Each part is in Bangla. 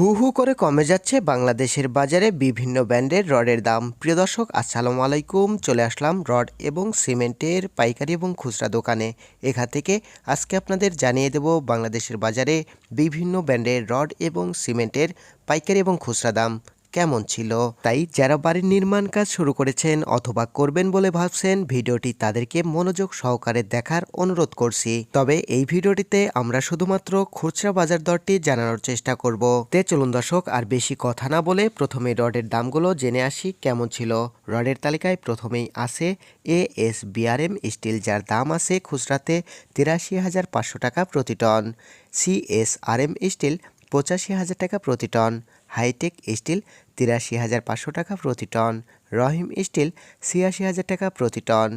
হু হু করে কমে যাচ্ছে বাংলাদেশের বাজারে বিভিন্ন ব্র্যান্ডের রডের দাম। প্রিয় দর্শক, আসসালামু আলাইকুম। চলে আসলাম রড এবং সিমেন্টের পাইকারি এবং খুচরা দোকানে। এখান থেকে আজকে আপনাদের জানিয়ে দেব বাংলাদেশের বাজারে বিভিন্ন ব্র্যান্ডের রড এবং সিমেন্টের পাইকারি এবং খুচরা দাম। কেমন ছিল? তাই যারা বাড়ির নির্মাণ কাজ শুরু করেছেন অথবা করবেন বলে ভাবছেন, ভিডিওটি তাদেরকে মনোযোগ সহকারে দেখার অনুরোধ করছি। তবে এই ভিডিওটিতে আমরা শুধুমাত্র খুচরা বাজার দরটি জানানোর চেষ্টা করব। তে চলুন দর্শক, আর বেশি কথা না বলে প্রথমে রডের দামগুলো জেনে আসি কেমন ছিল। রডের তালিকায় প্রথমেই আছে এ এস বিআরএম স্টিল, যার দাম আছে খুচরাতে তিরাশি হাজার পাঁচশো টাকা প্রতি ton. C S R M steel, পঁচাশি হাজার টাকা প্রতি টন। হাইটেক স্টিল তিরাশি হাজার পাঁচশো টাকা প্রতি টন, রহিম স্টিল ছিয়াশি হাজার টাকা প্রতি ton,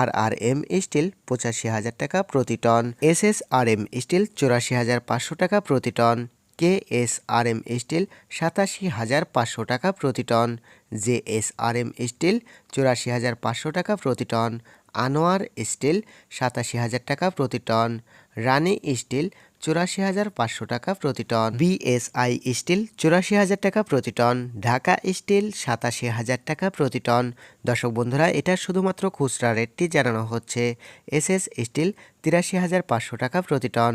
R R M steel পঁচাশি হাজার টাকা প্রতি ton, S S R M steel চুরাশি হাজার পাঁচশো টাকা প্রতি ton, K S R M steel সাতাশি হাজার পাঁচশো টাকা প্রতি ton, J S R M steel চুরাশি হাজার পাঁচশো টাকা প্রতি টন, আনোয়ার স্টিল সাতাশি হাজার টাকা প্রতি টন রানি স্টিল চুরাশি হাজার পাঁচশো টাকা প্রতি টন। বিএসআই স্টিল চুরাশি হাজার টাকা প্রতি টন। ঢাকা স্টিল সাতাশি হাজার টাকা প্রতি টন। দর্শক বন্ধুরা, এটা শুধুমাত্র খুচরা রেটটি জানানো হচ্ছে। এসএস স্টিল তিরাশি হাজার পাঁচশো টাকা প্রতি টন।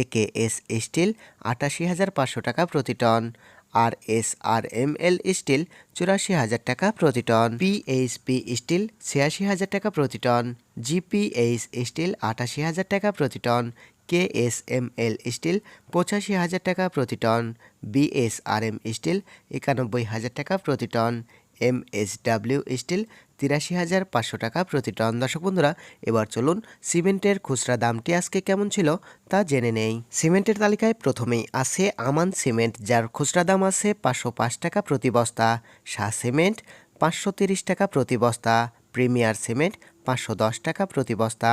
একে এস স্টিল আটাশি হাজার পাঁচশো টাকা প্রতি ton. R S R M L steel চুরাশি হাজার টাকা প্রতি টন। পিএইচপি স্টিল ছিয়াশি হাজার টাকা প্রতি টন। জিপিএইচ স্টিল আটাশি হাজার টাকা প্রতি ton. K S M L steel পঁচাশি হাজার টাকা প্রতি টন, বিএসআরএম স্টিল একানব্বই হাজার টাকা প্রতি ton M S W steel তিরাশি হাজার পাঁচশো টাকা প্রতি টন। দর্শক বন্ধুরা, এবার চলুন সিমেন্টের খুচরা দামটি আজকে কেমন ছিল তা জেনে নেই। সিমেন্টের তালিকায় প্রথমেই আছে আমান সিমেন্ট, যার খুচরা দাম আছে পাঁচশো পাঁচ টাকা প্রতি বস্তা, শাহ সিমেন্ট পাঁচশো তিরিশ টাকা প্রতি বস্তা, প্রিমিয়ার সিমেন্ট পাঁচশো দশ টাকা প্রতি বস্তা,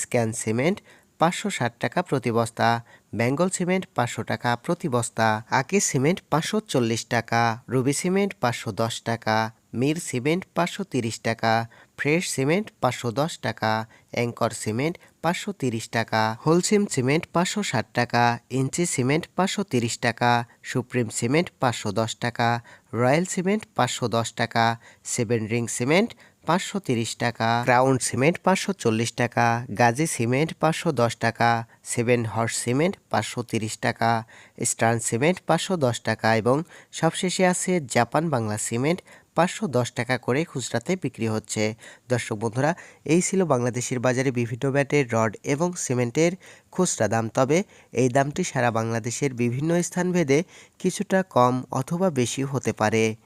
স্ক্যান সিমেন্ট পাঁচশো ষাট টাকা প্রতি বস্তা বেঙ্গল সিমেন্ট পাঁচশো টাকা প্রতি বস্তা আকি সিমেন্ট পাঁচশো চল্লিশ টাকা রুবি সিমেন্ট পাঁচশো দশ টাকা মির সিমেন্ট পাঁচশো তিরিশ টাকা ফ্রেশ সিমেন্ট পাঁচশো দশ টাকা অ্যাঙ্কর সিমেন্ট পাঁচশো তিরিশ টাকা হোলসিম সিমেন্ট পাঁচশো ষাট টাকা ইঞ্চি সিমেন্ট পাঁচশো তিরিশ টাকা সুপ্রিম সিমেন্ট পাঁচশো দশ টাকা রয়্যাল সিমেন্ট পাঁচশো দশ টাকা সেভেন রিং সিমেন্ট পাঁচশো তিরিশ টাকা, ক্রাউন সিমেন্ট পাঁচশো চল্লিশ টাকা, গাজী সিমেন্ট পাঁচশো দশ টাকা, সেভেন হর্স সিমেন্ট পাঁচশো তিরিশ টাকা, স্টার্ন সিমেন্ট পাঁচশো দশ টাকা এবং সবশেষে আছে জাপান বাংলা সিমেন্ট পাঁচশো দশ টাকা করে খুচরাতে বিক্রি হচ্ছে। দর্শক বন্ধুরা, এই ছিল বাংলাদেশের বাজারে বিভিন্ন ব্যাটের রড এবং সিমেন্টের খুচরা দাম। তবে এই দামটি সারা বাংলাদেশের বিভিন্ন স্থানভেদে কিছুটা কম অথবা বেশি হতে পারে।